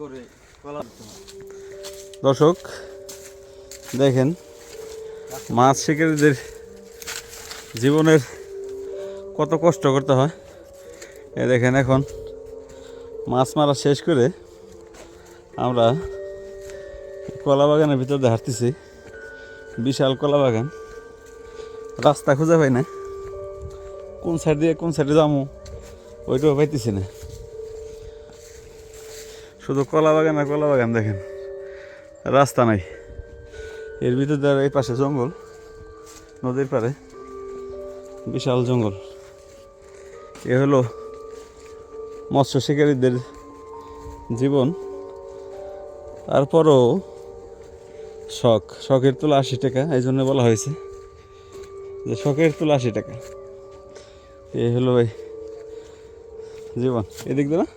করে কলা দর্শক, দেখেন, মাছ শিকারীদের জীবনের কত কষ্ট করতে হয়। এ দেখেন এখন মাছ মারা শেষ করে আমরা কলা বাগানের ভিতর হাঁটতেছি। বিশাল কলা বাগান। রাস্তা খুঁজে পাই না। কোন সাইড দিয়ে কোন সাইডে যাব, ওইটাও পাইতেছি না। শুধু কলা বাগান আর কলা বাগান দেখেন। রাস্তা নাই। এর ভিতর দ্বারা এই পাশে জঙ্গল, নদীর পারে বিশাল জঙ্গল। এ হলো মৎস্য শিকারীদের জীবন। তারপরও শখ, শখের তুলা আশি টাকা, এই জন্য বলা হয়েছে যে শখের তুলা আশি টাকা। এই হলো এই জীবন। এদিক দিয়ে না?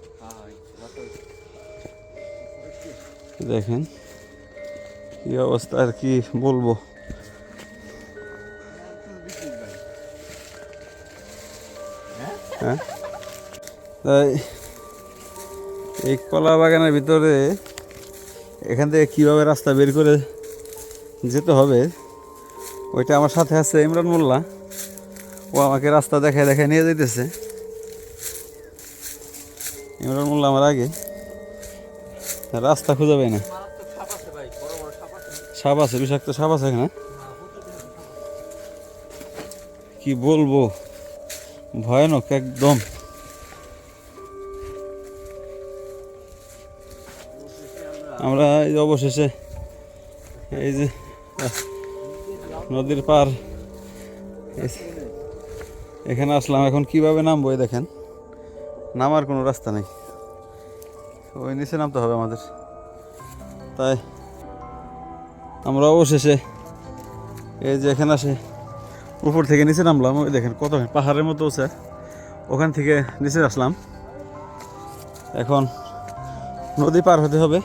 দেখেন, কি অবস্থা আর কি বলব? হ্যাঁ? তাই এই কলা বাগানের ভিতরে এখান থেকে কীভাবে রাস্তা বের করে যেতে হবে, ওইটা আমার সাথে আছে ইমরান মোল্লা। ও আমাকে রাস্তা দেখায় দেখায় নিয়ে যাইতেছে। ইমরান মোল্লা আমার আগে। রাস্তা খুঁজে পাই না। সাপ আছে, বিষাক্ত সাপ আছে এখানে। কি বলব? ভয়ানক একদম। আমরা এই অবশেষে এই যে, নদীর পার। এখানে আসলাম। এখন কীভাবে নামবো দেখেন? নামার কোনো রাস্তা নেই। ওই নিচে নামতে হবে আমাদের। তাই আমরা অবশেষে এই যে এখানে আসে, উপর থেকে নিচে নামলাম। ওই দেখেন কত পাহাড়ের মতো আছে। ওখান থেকে নিচে আসলাম। এখন নদী পার হতে হবে।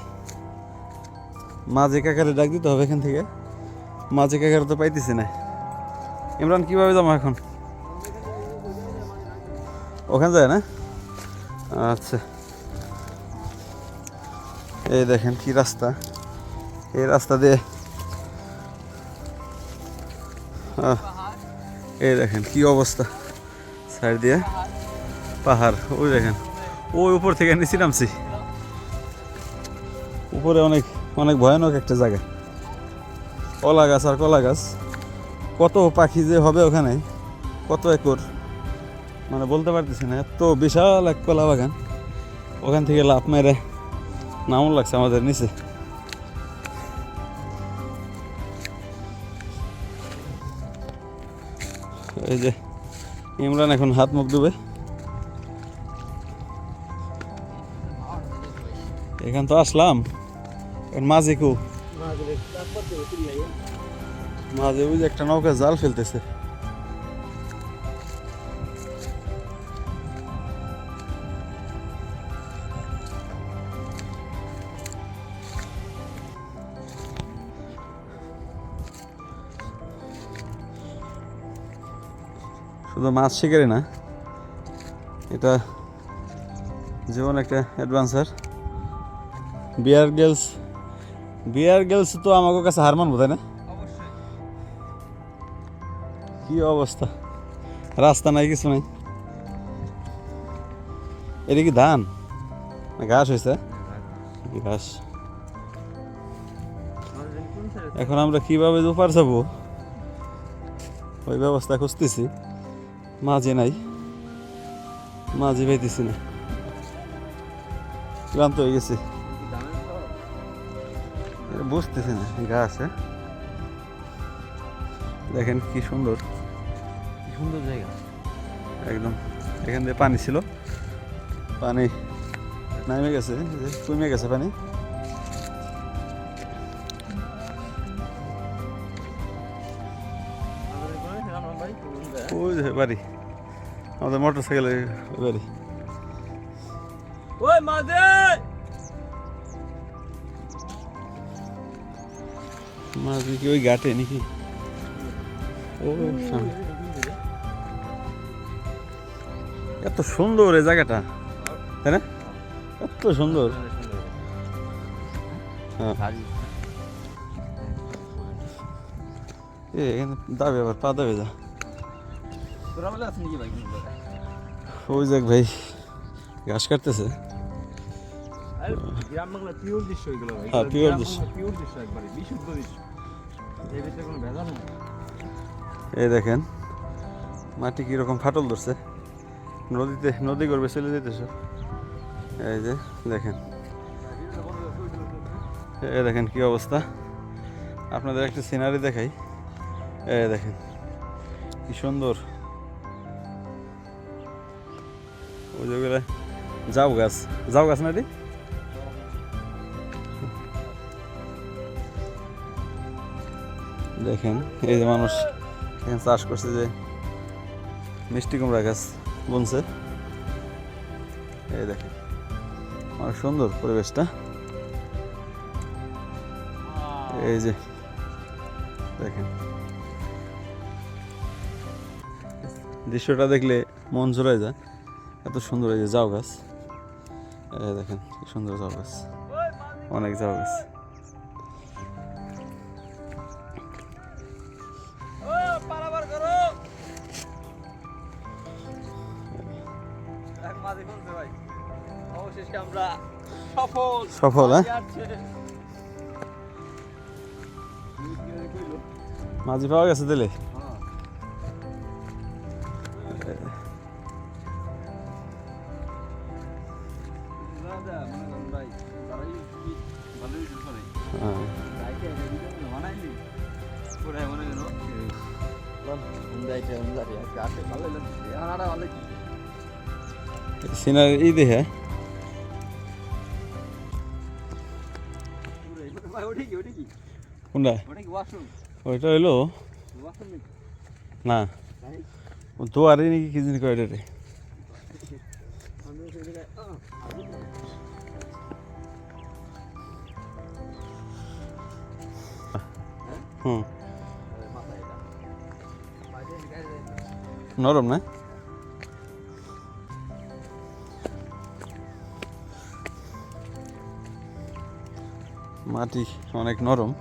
মাঝে কাকারে ডাক দিতে হবে এখান থেকে। মাঝে কাকারে তো পাইতেছি না। ইমরান, কীভাবে যাব এখন? ওখানে যায় না? আচ্ছা। এই দেখেন কি রাস্তা। এই রাস্তা দিয়ে এই দেখেন কি অবস্থা। সাইড দিয়ে পাহাড়, ওই দেখেন। ওই উপর থেকে নিচে নামছি। উপরে অনেক অনেক ভয়ানক একটা জায়গা। কলা গাছ আর কলা গাছ। কত পাখি যে হবে ওখানে, কত একর। মানে বলতে পারতেছি না, এত বিশাল এক কলা বাগান। ওখান থেকে লাভ মেরে নামও লাগছে আমাদের নিচে। এই যে, ইমরান এখন হাত মুখ ধুবে। এখান তো আসলাম। মাঝে কু? মাঝে, ওই যে একটা নৌকা জাল ফেলতেছে। শুধু মাছ শিকারি না এটা যেমন একটা অ্যাডভান্সার বিয়ার গেলস বিয়ার গেলস তো আমাকে কাছে হার মানবো তাই না? কি অবস্থা? রাস্তা নাই কিছু নাই। এটা কি ধান? ঘাস হয়েছে? ঘাস। এখন আমরা কীভাবে দুপার যাব? ওই ব্যবস্থা খুঁজতেছি। মাঝে নাই মাঝে পাইতেছি না। ক্লান্ত হয়ে গেছি। বুঝতেছি না গাছ হ্যাঁ দেখেন কি সুন্দর। সুন্দর জায়গা। একদম এখান দিয়ে পানি ছিল। পানি নামে গেছে কমে গেছে পানি। ওই যে বাড়ি। আমাদের মোটর সাইকেলে বাড়ি। ওই মাঝে! মাছ নাকি ওই ঘাটে নাকি? ও সামনে। এত সুন্দর এই জায়গাটা তাই না? এত সুন্দর। হ্যাঁ। এখানে দাবে আবার পা দাবে যা। ওই যাক ভাই ঘাস কাটতেছে। আরে পিওর দৃশ্য এগুলো হ্যাঁ, pure দৃশ্য। পিওর দৃশ্য একবারে বিশুদ্ধ দৃশ্য। এর ভিতরে কোনো ভেজাল নেই এই দেখেন মাটি কীরকম ফাটল ধরছে। নদীতে নদী করবে চলে যেতেছে। এই যে দেখেন। এই দেখেন কি অবস্থা। আপনাদের একটা সিনারি দেখাই। এই দেখেন কি সুন্দর। যাও গাছ। যাও গাছ না রে দেখেন, এই যে মানুষ এখানে চাষ করছে যে মিষ্টি কুমড়া গাছ বুনছে। এই দেখেন, অনেক সুন্দর পরিবেশটা। এই যে, দেখেন। দৃশ্যটা দেখলে মন জোড়ায় যায়। এত সুন্দর এই যে জাউ গাছ। দেখেন সুন্দর জাউ গাছ। অনেক জাউ গাছ। সফল হ্যাঁ? মাঝি পাওয়া গেছে দিলে? সিনারি ই দেখে কোনটা ওইটা হইল না ও দুয়ারে নাকি কি জিনিস কয় রে হুম নরম, না? মাটি অনেক নরম।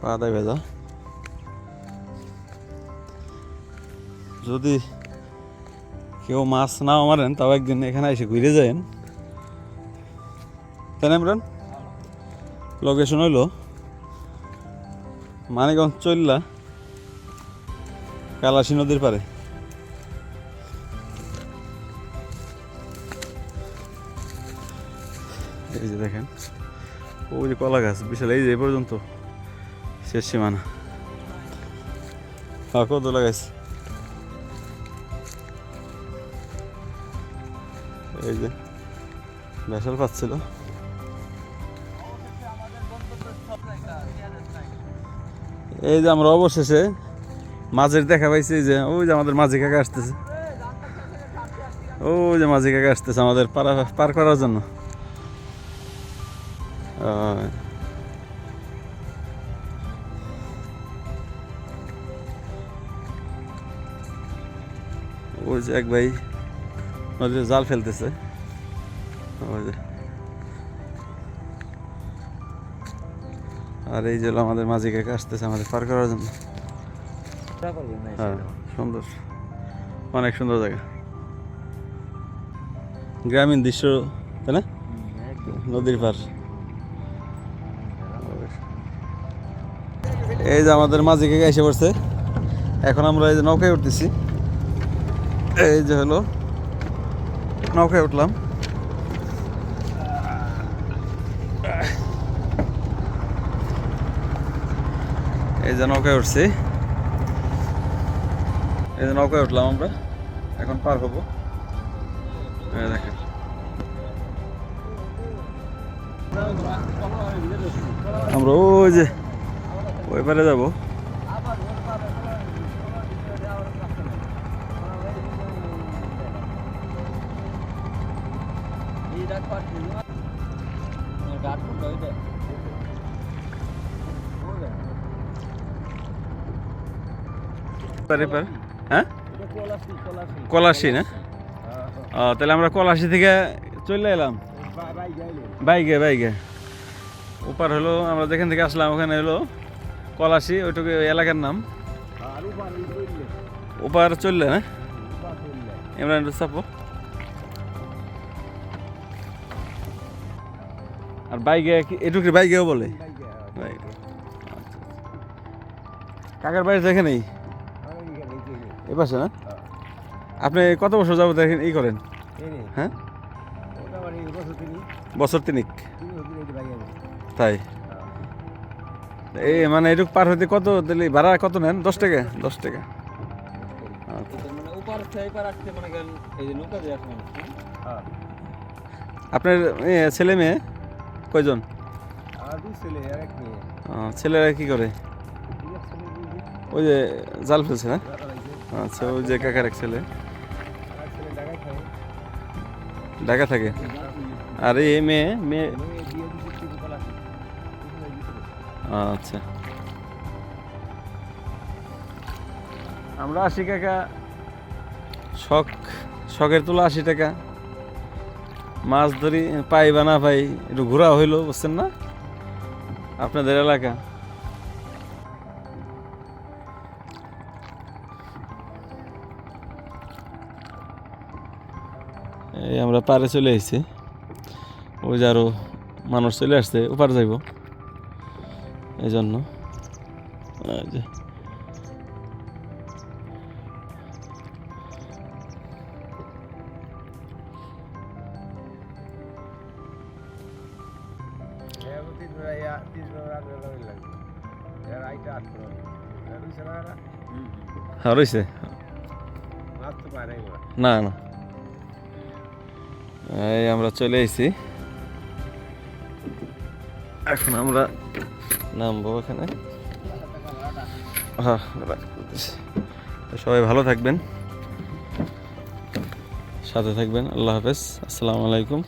পা ভেজা। যদি কেউ মাছ নাও মারেন, তাও একদিন এখানে এসে ঘুরে যায়েন। তাই না, ইমরান? লোকেশন হইল মানিকগঞ্জ চল্লা কালাসি নদীর পারে এই যে দেখেন। ওই যে কলা গাছ, বিশাল, এই যে এই পর্যন্ত। শেষ সীমানা। হ্যাঁ কত লাগাইছে? এই যে বেসাল পাচ্ছিল। এই যে আমরা অবশেষে মাঝের দেখা পাইছি যে, ওই যে আমাদের মাঝি কাকা আসতেছে। ওই যে মাঝি কাকা আসতেছে আমাদের পার করার জন্য। ওই যে এক ভাই নদীতে জাল ফেলতেছে। ওই যে। আর এই যে আমাদের মাঝি কাকা আসতেছে আমাদের পার করার জন্য। হ্যাঁ সুন্দর। অনেক সুন্দর জায়গা। গ্রামীণ দৃশ্য তাই না? নদীর পার এই যে আমাদের মাঝি কাকা এসে পড়ছে। এখন আমরা এই যে নৌকায় উঠতেছি। এই যে হলো, নৌকায় উঠলাম। এই যে নৌকায় উঠছি। এই যে নৌকায় উঠলাম আমরা। এখন পার হব। দেখেন। আমরা ওই যে ওই পারে যাব। পারে পারে। হ্যাঁ? কলাশি না? তাহলে আমরা কলাশি থেকে চলে এলাম। বাইকে বাইকে। ওপার হলো আমরা যেখান থেকে আসলাম ওখানে হলো কলাশি ওইটুকু এলাকার নাম। এই ওপার চললে না? ইমরান চাপো। আর বাইকে এটুকু বাইকেও বলে? কাকার বাড়ি নেই এ পাশে না? আপনি কত বছর যাব দেখেন এই করেন? হ্যাঁ? বছর তিনিক। তাই? এই মানে এটুকু পার হইতে কত দিলে? ভাড়া কত নেন? দশ টাকা? দশ টাকা। আচ্ছা। আপনার ছেলে মেয়ে? কয়জন? ছেলেরা কি করে? ওই যে জাল ফেলছে না? আচ্ছা ওই যে কাকার এক ছেলে। ঢাকা থাকে। আর এই মেয়ে? মেয়ে আচ্ছা। আমরা আশি টাকা। শখ শখের তোলা আশি টাকা। মাছ ধরি পাই বা না পাই একটু ঘোরা হইল বুঝছেন না? আপনাদের এলাকা। এই আমরা পারে চলে এসেছি ওই যে আরও মানুষ চলে আসছে ওপার যাইব। এই জন্য হ্যাঁ না না। এই আমরা চলে এসেছি। এখন আমরা নামবো এখানে। হ্যাঁ সবাই ভালো থাকবেন। সাথে থাকবেন আল্লাহ হাফেজ। আসসালামু আলাইকুম।